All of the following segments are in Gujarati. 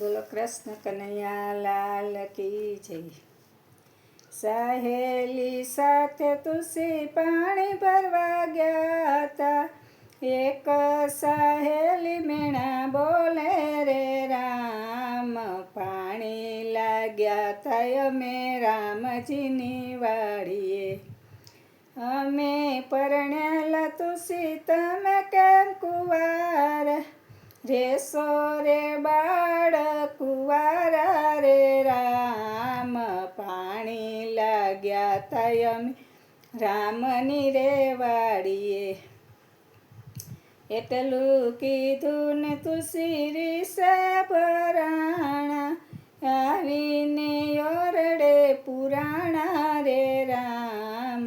બોલો, કૃષ્ણ કનૈયા લાલ કી જય. સહેલી સાથે તુલસી પાણી ભરવા ગયા હતા. એક સહેલી મેણા બોલે રે, રામ પાણી લાગ્યા થાય અમે રામજીની વાડીએ. અમે પરણેલા તુલસી, તમે કેમ કુવાર રેસો રે બાળ કુવારા રે રામ પાણી લાગ્યા થાય અમે રામની રે વાડીએ એટલું કીધું ને તુલસી રીસે ભરાણા આવીને ઓરડે પુરાણા રે રામ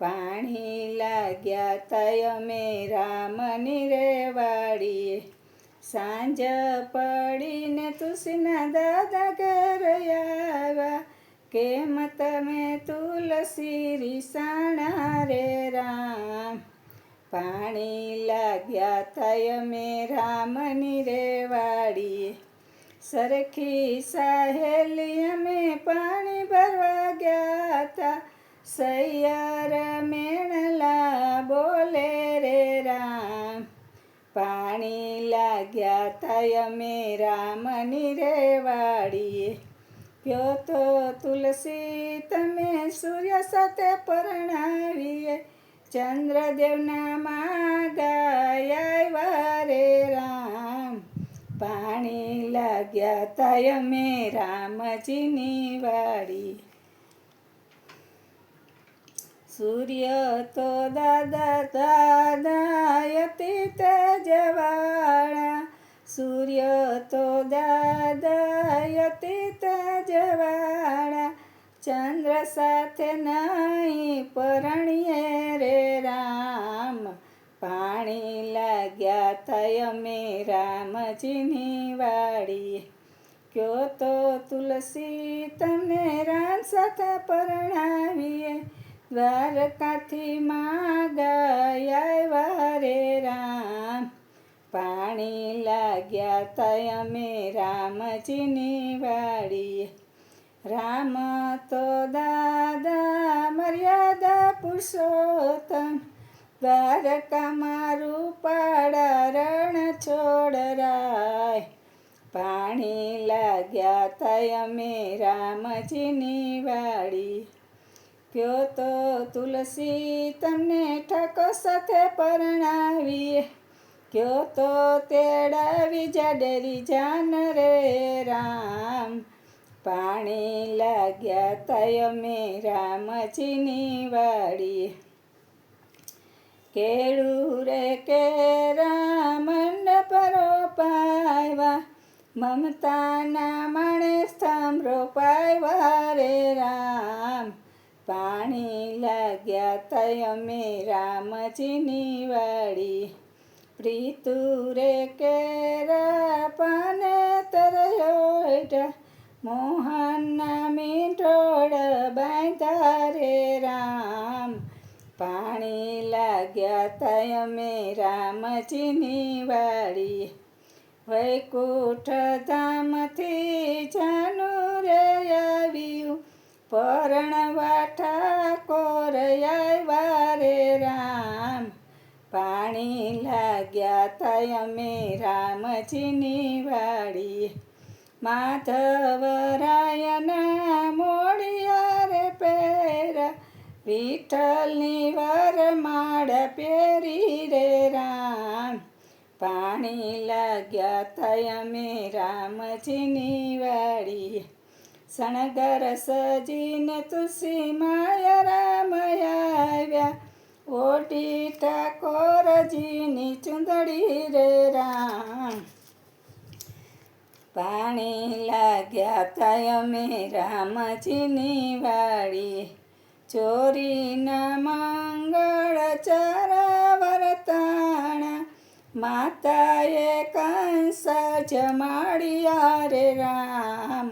પાણી લાગ્યા તય અમે રામની રે વાડીએ સાંજ પડીને તુલસીના દાદા ઘર આવ્યા. કેમ તમે તુલસી રીસાણા રે રામ? પાણી લાગ્યા થાય અમે રામની રે વાડીએ સરખી સહેલી અમે પાણી ભરવા ગયા હતા. સૈયર મેણલા બોલે રે રામ. પાણી લાગ્યા થાય અમે રામની રે વાડીએ કયો તો તુલસી તમે સૂર્ય સાથે પરણાવીએ. ચંદ્રદેવના માગાયા રે રામ. પાણી લાગ્યા તાય અમે રામજીની વાડી સૂર્ય તો દાદા દાદા અતી તેજવાળા સૂર્ય તો દાદા અતી તેજવાળા ચંદ્ર સાથે નહીં પરણીએ રે રામ. પાણી લાગ્યા થાય અમે રામજીની વાડીએ કયો તો તુલસી તમને રામ સાથે પરણાવીએ. દ્વારકાથી માગયા રે રામ. પાણી લાગ્યા તય અમે રામજીની વાડીએ. રામ તો દાદા મર્યાદા પુરુષોત્તમ. દ્વારકા મારું રણ છોડરાય. પાણી લાગ્યા તય અમે રામજીની વાડી કયો તો તુલસી તમને ઠકો સાથે પરણાવીએ. કયો તો તેડાવી જાડેરી જાન રે રામ. પાણી લાગ્યા થાય મે રામજીની વાડીએ. કેળું રે કે રામંડ પરો પાયવા. મમતાના માણે સ્તંભ રોપાયવા રે રામ. પાણી લાગ્યા તય મે રામજીની વાડી. પ્રીતુ રે કેરા પાને તરયો મોહનના મીઠોડ બાંધા રે રામ. પાણી લાગ્યા તય મે રામજીની વાડી. વૈકુંઠ અમે રામજીની વાડી. માધવરાયના મોડિયા રે પેરા, વિઠ્ઠલની વરમાળ પેરી રે રામ. પાણી લાગ્યા થયા અમે રામજીની વાડી. શણગર સજીને તુલસી માયા રામ આવ્યા ઓટી ઠાકોરજીની ચુંદડી રે રામ. પાણી લાગ્યા થાય અમે રામજીની વાડી. ચોરીના મંગળ ચારા વરતાણા માતાએ કંસ જમાડ્યા રે રામ.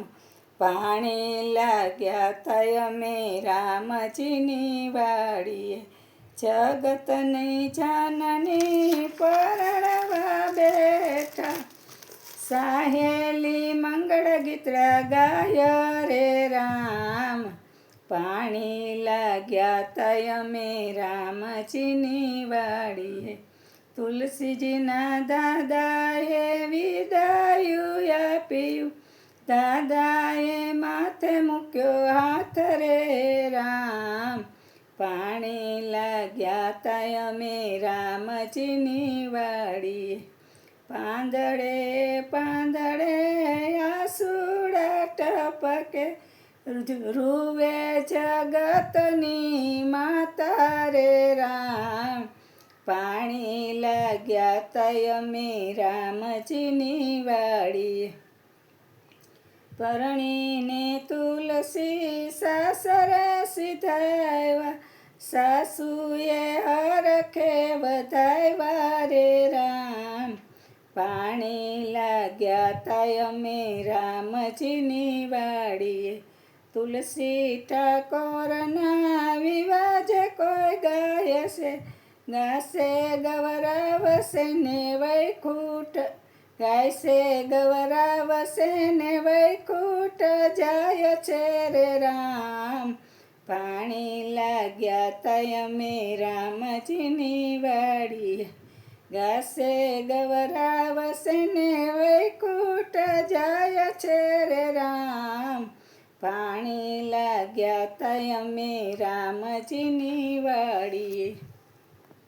પાણી લાગ્યા થાય અમે રામજીની વાડીએ. જગતની જાનની પરણવા બેઠા. સાહેલી મંગળ ગીત ગાય રે રામ. પાણી લાગ્યા તયમે રામજીની વાડીએ. તુલસીજીના દાદાએ વિદાયું આપ્યું. દાદાએ માથે મૂક્યો હાથ રે રામ. પાણી લાગ્યા તયમે રામજીની વાડી. પાંદડે પાંદડે આસુડા ટપકે રૂવે જગતની માતા રે રામ. પાણી લાગ્યા તયમે રામજીની વાડી. પરણીને તુલસી સાસરે સીધાવ્યા સાસુએ હરખે વધાવ્યા રે રામ. પાણી લાગ્યા તાય અમે રામજીની વાડીએ. તુલસી ઠાકોરના વિવાજ કોઈ ગાય છે. ગાશે ગવરાવશે ને વૈકુટ ગાયશે ગવરાવશે ને વૈકુટ જાય છે રે રામ. પાણી લાગ્યા તયમે રામજીની વાડી. ગાશે ગવરાવશે ને વૈકુટ જાય છે રે રામ. પાણી લાગ્યા તયમે રામજીની વાડીએ